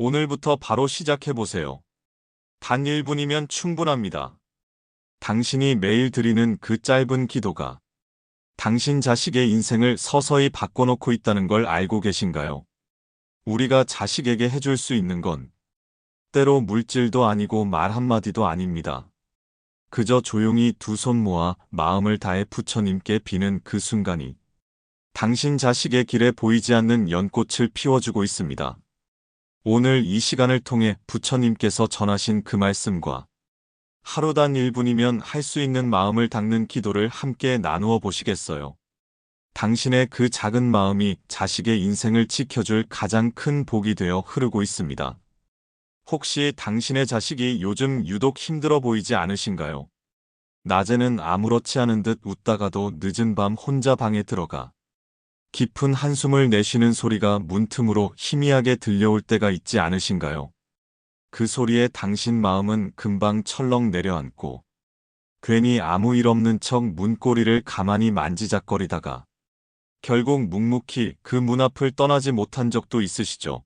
오늘부터 바로 시작해보세요. 단 1분이면 충분합니다. 당신이 매일 드리는 그 짧은 기도가 당신 자식의 인생을 서서히 바꿔놓고 있다는 걸 알고 계신가요? 우리가 자식에게 해줄 수 있는 건 때로 물질도 아니고 말 한마디도 아닙니다. 그저 조용히 두 손 모아 마음을 다해 부처님께 비는 그 순간이 당신 자식의 길에 보이지 않는 연꽃을 피워주고 있습니다. 오늘 이 시간을 통해 부처님께서 전하신 그 말씀과 하루 단 1분이면 할 수 있는 마음을 닦는 기도를 함께 나누어 보시겠어요. 당신의 그 작은 마음이 자식의 인생을 지켜줄 가장 큰 복이 되어 흐르고 있습니다. 혹시 당신의 자식이 요즘 유독 힘들어 보이지 않으신가요? 낮에는 아무렇지 않은 듯 웃다가도 늦은 밤 혼자 방에 들어가 깊은 한숨을 내쉬는 소리가 문틈으로 희미하게 들려올 때가 있지 않으신가요? 그 소리에 당신 마음은 금방 철렁 내려앉고 괜히 아무 일 없는 척 문고리를 가만히 만지작거리다가 결국 묵묵히 그 문 앞을 떠나지 못한 적도 있으시죠.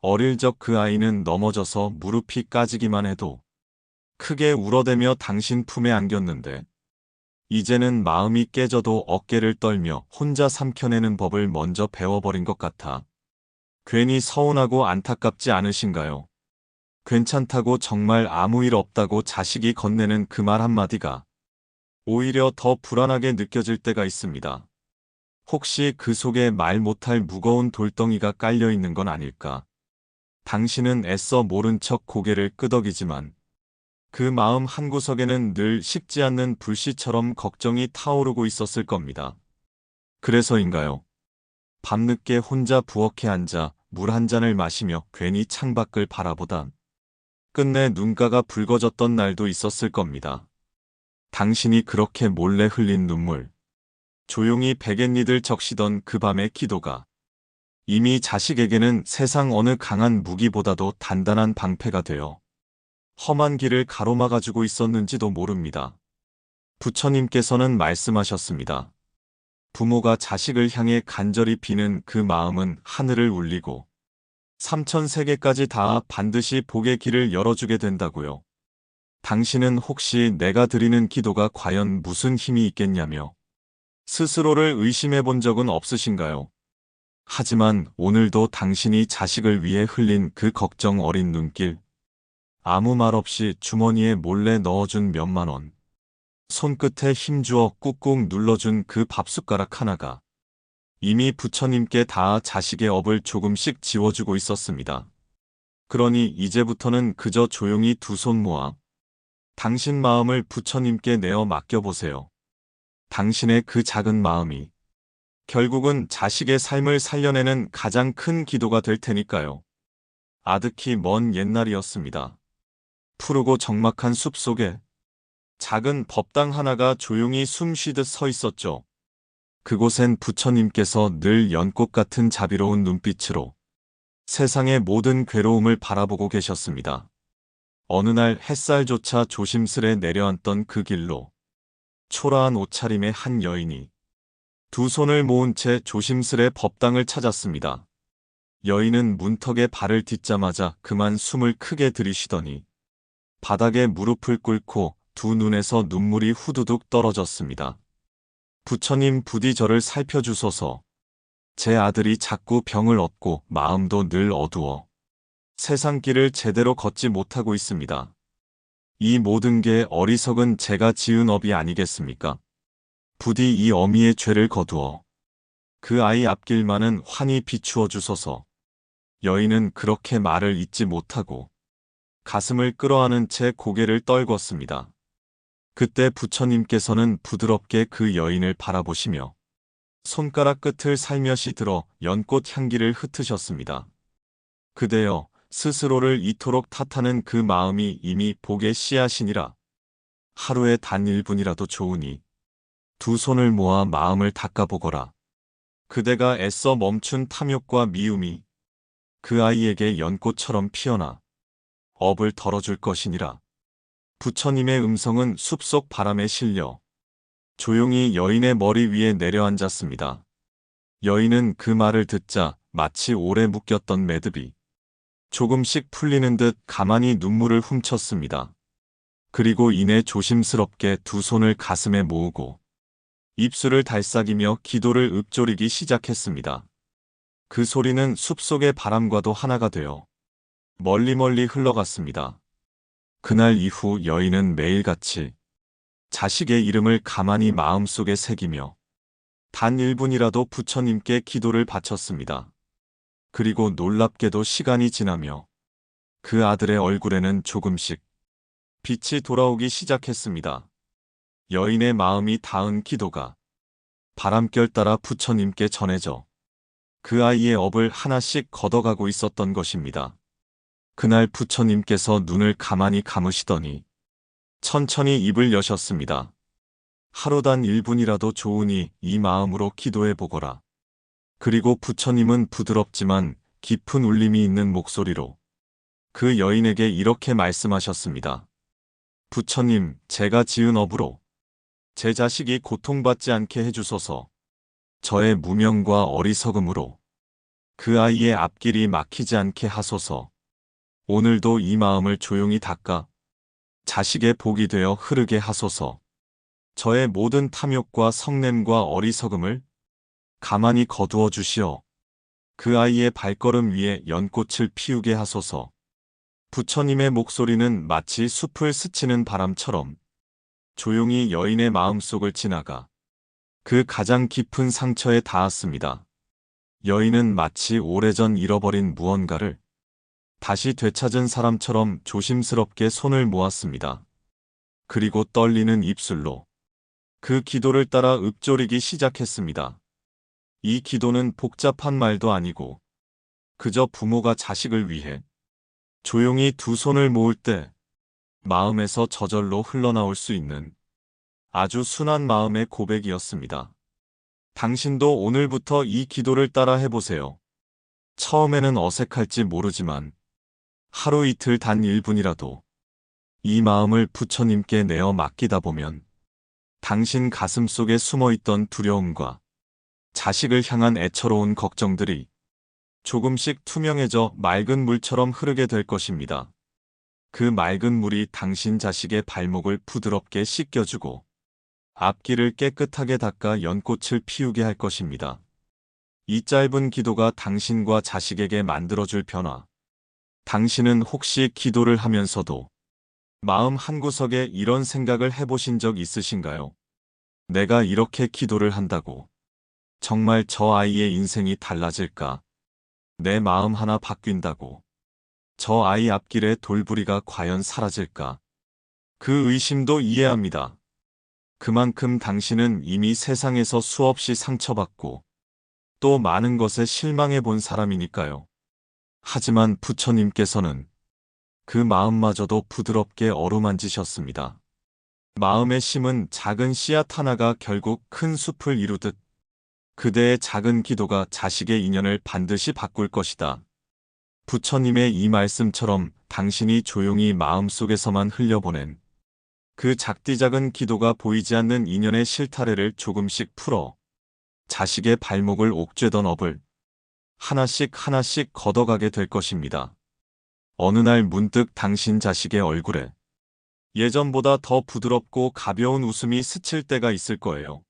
어릴 적 그 아이는 넘어져서 무릎이 까지기만 해도 크게 울어대며 당신 품에 안겼는데 이제는 마음이 깨져도 어깨를 떨며 혼자 삼켜내는 법을 먼저 배워버린 것 같아 괜히 서운하고 안타깝지 않으신가요? 괜찮다고 정말 아무 일 없다고 자식이 건네는 그 말 한마디가 오히려 더 불안하게 느껴질 때가 있습니다. 혹시 그 속에 말 못할 무거운 돌덩이가 깔려 있는 건 아닐까? 당신은 애써 모른 척 고개를 끄덕이지만 그 마음 한구석에는 늘 식지 않는 불씨처럼 걱정이 타오르고 있었을 겁니다. 그래서인가요? 밤늦게 혼자 부엌에 앉아 물 한 잔을 마시며 괜히 창밖을 바라보다 끝내 눈가가 붉어졌던 날도 있었을 겁니다. 당신이 그렇게 몰래 흘린 눈물, 조용히 베갯니들 적시던 그 밤의 기도가 이미 자식에게는 세상 어느 강한 무기보다도 단단한 방패가 되어 험한 길을 가로막아주고 있었는지도 모릅니다. 부처님께서는 말씀하셨습니다. 부모가 자식을 향해 간절히 비는 그 마음은 하늘을 울리고 삼천 세계까지 다 반드시 복의 길을 열어주게 된다고요. 당신은 혹시 내가 드리는 기도가 과연 무슨 힘이 있겠냐며 스스로를 의심해 본 적은 없으신가요? 하지만 오늘도 당신이 자식을 위해 흘린 그 걱정 어린 눈길, 아무 말 없이 주머니에 몰래 넣어준 몇만 원, 손끝에 힘주어 꾹꾹 눌러준 그 밥숟가락 하나가 이미 부처님께 다 자식의 업을 조금씩 지워주고 있었습니다. 그러니 이제부터는 그저 조용히 두 손 모아 당신 마음을 부처님께 내어 맡겨보세요. 당신의 그 작은 마음이 결국은 자식의 삶을 살려내는 가장 큰 기도가 될 테니까요. 아득히 먼 옛날이었습니다. 푸르고 적막한 숲 속에 작은 법당 하나가 조용히 숨 쉬듯 서 있었죠. 그곳엔 부처님께서 늘 연꽃 같은 자비로운 눈빛으로 세상의 모든 괴로움을 바라보고 계셨습니다. 어느 날 햇살조차 조심스레 내려앉던 그 길로 초라한 옷차림의 한 여인이 두 손을 모은 채 조심스레 법당을 찾았습니다. 여인은 문턱에 발을 딛자마자 그만 숨을 크게 들이쉬더니 바닥에 무릎을 꿇고 두 눈에서 눈물이 후두둑 떨어졌습니다. 부처님 부디 저를 살펴주소서. 제 아들이 자꾸 병을 얻고 마음도 늘 어두워 세상 길을 제대로 걷지 못하고 있습니다. 이 모든 게 어리석은 제가 지은 업이 아니겠습니까? 부디 이 어미의 죄를 거두어 그 아이 앞길만은 환히 비추어 주소서. 여인은 그렇게 말을 잇지 못하고 가슴을 끌어안은 채 고개를 떨궜습니다. 그때 부처님께서는 부드럽게 그 여인을 바라보시며 손가락 끝을 살며시 들어 연꽃 향기를 흩으셨습니다. 그대여 스스로를 이토록 탓하는 그 마음이 이미 복의 씨앗이니라. 하루에 단 1분이라도 좋으니 두 손을 모아 마음을 닦아보거라. 그대가 애써 멈춘 탐욕과 미움이 그 아이에게 연꽃처럼 피어나 업을 덜어줄 것이니라. 부처님의 음성은 숲속 바람에 실려 조용히 여인의 머리 위에 내려앉았습니다. 여인은 그 말을 듣자 마치 오래 묶였던 매듭이 조금씩 풀리는 듯 가만히 눈물을 훔쳤습니다. 그리고 이내 조심스럽게 두 손을 가슴에 모으고 입술을 달싹이며 기도를 읊조리기 시작했습니다. 그 소리는 숲속의 바람과도 하나가 되어 멀리 멀리 흘러갔습니다. 그날 이후 여인은 매일같이 자식의 이름을 가만히 마음속에 새기며 단 1분이라도 부처님께 기도를 바쳤습니다. 그리고 놀랍게도 시간이 지나며 그 아들의 얼굴에는 조금씩 빛이 돌아오기 시작했습니다. 여인의 마음이 닿은 기도가 바람결 따라 부처님께 전해져 그 아이의 업을 하나씩 걷어가고 있었던 것입니다. 그날 부처님께서 눈을 가만히 감으시더니 천천히 입을 여셨습니다. 하루단 1분이라도 좋으니 이 마음으로 기도해 보거라. 그리고 부처님은 부드럽지만 깊은 울림이 있는 목소리로 그 여인에게 이렇게 말씀하셨습니다. 부처님, 제가 지은 업으로 제 자식이 고통받지 않게 해주소서. 저의 무명과 어리석음으로 그 아이의 앞길이 막히지 않게 하소서. 오늘도 이 마음을 조용히 닦아 자식의 복이 되어 흐르게 하소서. 저의 모든 탐욕과 성냄과 어리석음을 가만히 거두어 주시어 그 아이의 발걸음 위에 연꽃을 피우게 하소서. 부처님의 목소리는 마치 숲을 스치는 바람처럼 조용히 여인의 마음속을 지나가 그 가장 깊은 상처에 닿았습니다. 여인은 마치 오래전 잃어버린 무언가를 다시 되찾은 사람처럼 조심스럽게 손을 모았습니다. 그리고 떨리는 입술로 그 기도를 따라 읊조리기 시작했습니다. 이 기도는 복잡한 말도 아니고 그저 부모가 자식을 위해 조용히 두 손을 모을 때 마음에서 저절로 흘러나올 수 있는 아주 순한 마음의 고백이었습니다. 당신도 오늘부터 이 기도를 따라 해보세요. 처음에는 어색할지 모르지만 하루 이틀 단 1분이라도 이 마음을 부처님께 내어 맡기다 보면 당신 가슴 속에 숨어 있던 두려움과 자식을 향한 애처로운 걱정들이 조금씩 투명해져 맑은 물처럼 흐르게 될 것입니다. 그 맑은 물이 당신 자식의 발목을 부드럽게 씻겨주고 앞길을 깨끗하게 닦아 연꽃을 피우게 할 것입니다. 이 짧은 기도가 당신과 자식에게 만들어줄 변화. 당신은 혹시 기도를 하면서도 마음 한구석에 이런 생각을 해보신 적 있으신가요? 내가 이렇게 기도를 한다고 정말 저 아이의 인생이 달라질까? 내 마음 하나 바뀐다고 저 아이 앞길에 돌부리가 과연 사라질까? 그 의심도 이해합니다. 그만큼 당신은 이미 세상에서 수없이 상처받고 또 많은 것에 실망해 본 사람이니까요. 하지만 부처님께서는 그 마음마저도 부드럽게 어루만지셨습니다. 마음의 심은 작은 씨앗 하나가 결국 큰 숲을 이루듯 그대의 작은 기도가 자식의 인연을 반드시 바꿀 것이다. 부처님의 이 말씀처럼 당신이 조용히 마음속에서만 흘려보낸 그 작디작은 기도가 보이지 않는 인연의 실타래를 조금씩 풀어 자식의 발목을 옥죄던 업을 하나씩 하나씩 걷어가게 될 것입니다. 어느 날 문득 당신 자식의 얼굴에 예전보다 더 부드럽고 가벼운 웃음이 스칠 때가 있을 거예요.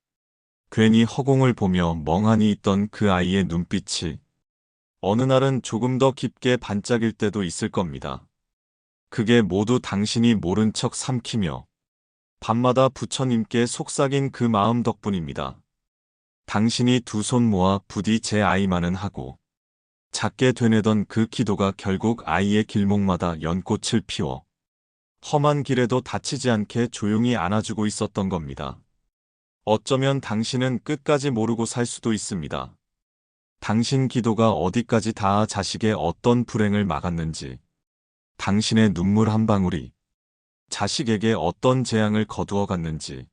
괜히 허공을 보며 멍하니 있던 그 아이의 눈빛이 어느 날은 조금 더 깊게 반짝일 때도 있을 겁니다. 그게 모두 당신이 모른 척 삼키며 밤마다 부처님께 속삭인 그 마음 덕분입니다. 당신이 두 손 모아 부디 제 아이만은 하고 작게 되뇌던 그 기도가 결국 아이의 길목마다 연꽃을 피워 험한 길에도 다치지 않게 조용히 안아주고 있었던 겁니다. 어쩌면 당신은 끝까지 모르고 살 수도 있습니다. 당신 기도가 어디까지 닿아 자식의 어떤 불행을 막았는지, 당신의 눈물 한 방울이 자식에게 어떤 재앙을 거두어 갔는지.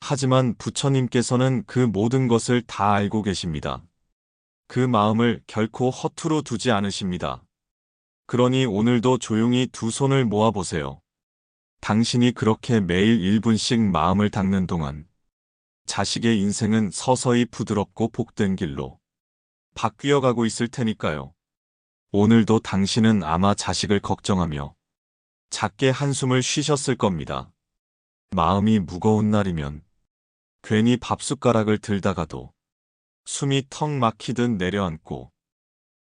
하지만 부처님께서는 그 모든 것을 다 알고 계십니다. 그 마음을 결코 허투루 두지 않으십니다. 그러니 오늘도 조용히 두 손을 모아보세요. 당신이 그렇게 매일 1분씩 마음을 닦는 동안 자식의 인생은 서서히 부드럽고 복된 길로 바뀌어 가고 있을 테니까요. 오늘도 당신은 아마 자식을 걱정하며 작게 한숨을 쉬셨을 겁니다. 마음이 무거운 날이면 괜히 밥숟가락을 들다가도 숨이 턱 막히듯 내려앉고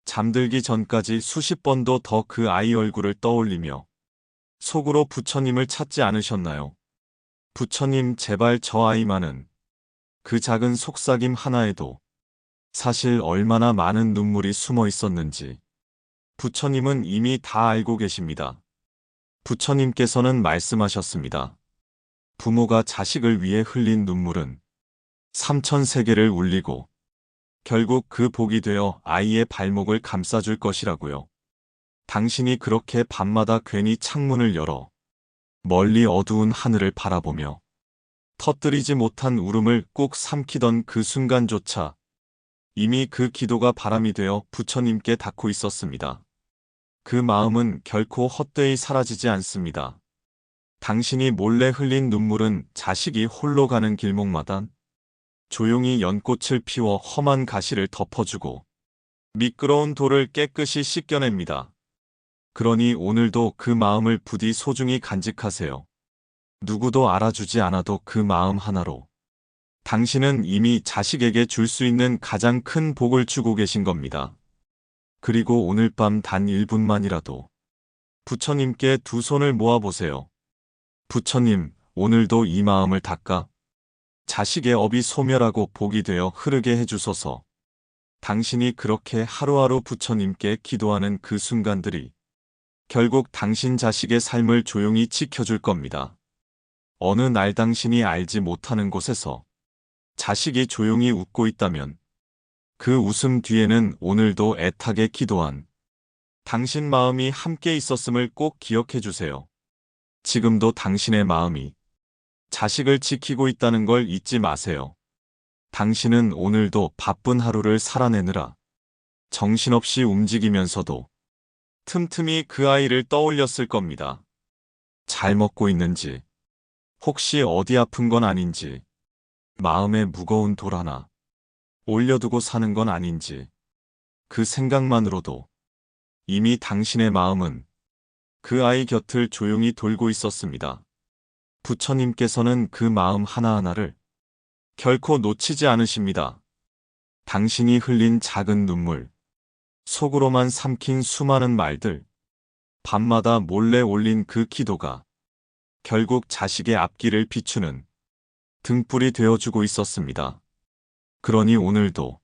잠들기 전까지 수십 번도 더 그 아이 얼굴을 떠올리며 속으로 부처님을 찾지 않으셨나요? 부처님 제발 저 아이만은 그 작은 속삭임 하나에도 사실 얼마나 많은 눈물이 숨어 있었는지 부처님은 이미 다 알고 계십니다. 부처님께서는 말씀하셨습니다. 부모가 자식을 위해 흘린 눈물은 삼천 세계를 울리고 결국 그 복이 되어 아이의 발목을 감싸줄 것이라고요. 당신이 그렇게 밤마다 괜히 창문을 열어 멀리 어두운 하늘을 바라보며 터뜨리지 못한 울음을 꼭 삼키던 그 순간조차 이미 그 기도가 바람이 되어 부처님께 닿고 있었습니다. 그 마음은 결코 헛되이 사라지지 않습니다. 당신이 몰래 흘린 눈물은 자식이 홀로 가는 길목마다 조용히 연꽃을 피워 험한 가시를 덮어주고 미끄러운 돌을 깨끗이 씻겨냅니다. 그러니 오늘도 그 마음을 부디 소중히 간직하세요. 누구도 알아주지 않아도 그 마음 하나로 당신은 이미 자식에게 줄 수 있는 가장 큰 복을 주고 계신 겁니다. 그리고 오늘 밤 단 1분만이라도 부처님께 두 손을 모아보세요. 부처님, 오늘도 이 마음을 닦아 자식의 업이 소멸하고 복이 되어 흐르게 해주소서. 당신이 그렇게 하루하루 부처님께 기도하는 그 순간들이 결국 당신 자식의 삶을 조용히 지켜줄 겁니다. 어느 날 당신이 알지 못하는 곳에서 자식이 조용히 웃고 있다면 그 웃음 뒤에는 오늘도 애타게 기도한 당신 마음이 함께 있었음을 꼭 기억해 주세요. 지금도 당신의 마음이 자식을 지키고 있다는 걸 잊지 마세요. 당신은 오늘도 바쁜 하루를 살아내느라 정신없이 움직이면서도 틈틈이 그 아이를 떠올렸을 겁니다. 잘 먹고 있는지, 혹시 어디 아픈 건 아닌지, 마음에 무거운 돌 하나 올려두고 사는 건 아닌지, 그 생각만으로도 이미 당신의 마음은 그 아이 곁을 조용히 돌고 있었습니다. 부처님께서는 그 마음 하나하나를 결코 놓치지 않으십니다. 당신이 흘린 작은 눈물, 속으로만 삼킨 수많은 말들, 밤마다 몰래 올린 그 기도가 결국 자식의 앞길을 비추는 등불이 되어주고 있었습니다. 그러니 오늘도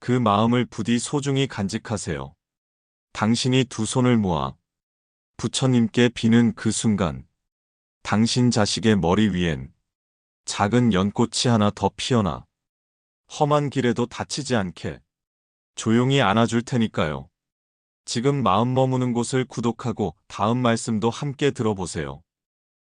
그 마음을 부디 소중히 간직하세요. 당신이 두 손을 모아 부처님께 비는 그 순간, 당신 자식의 머리 위엔 작은 연꽃이 하나 더 피어나 험한 길에도 다치지 않게 조용히 안아줄 테니까요. 지금 마음 머무는 곳을 구독하고 다음 말씀도 함께 들어보세요.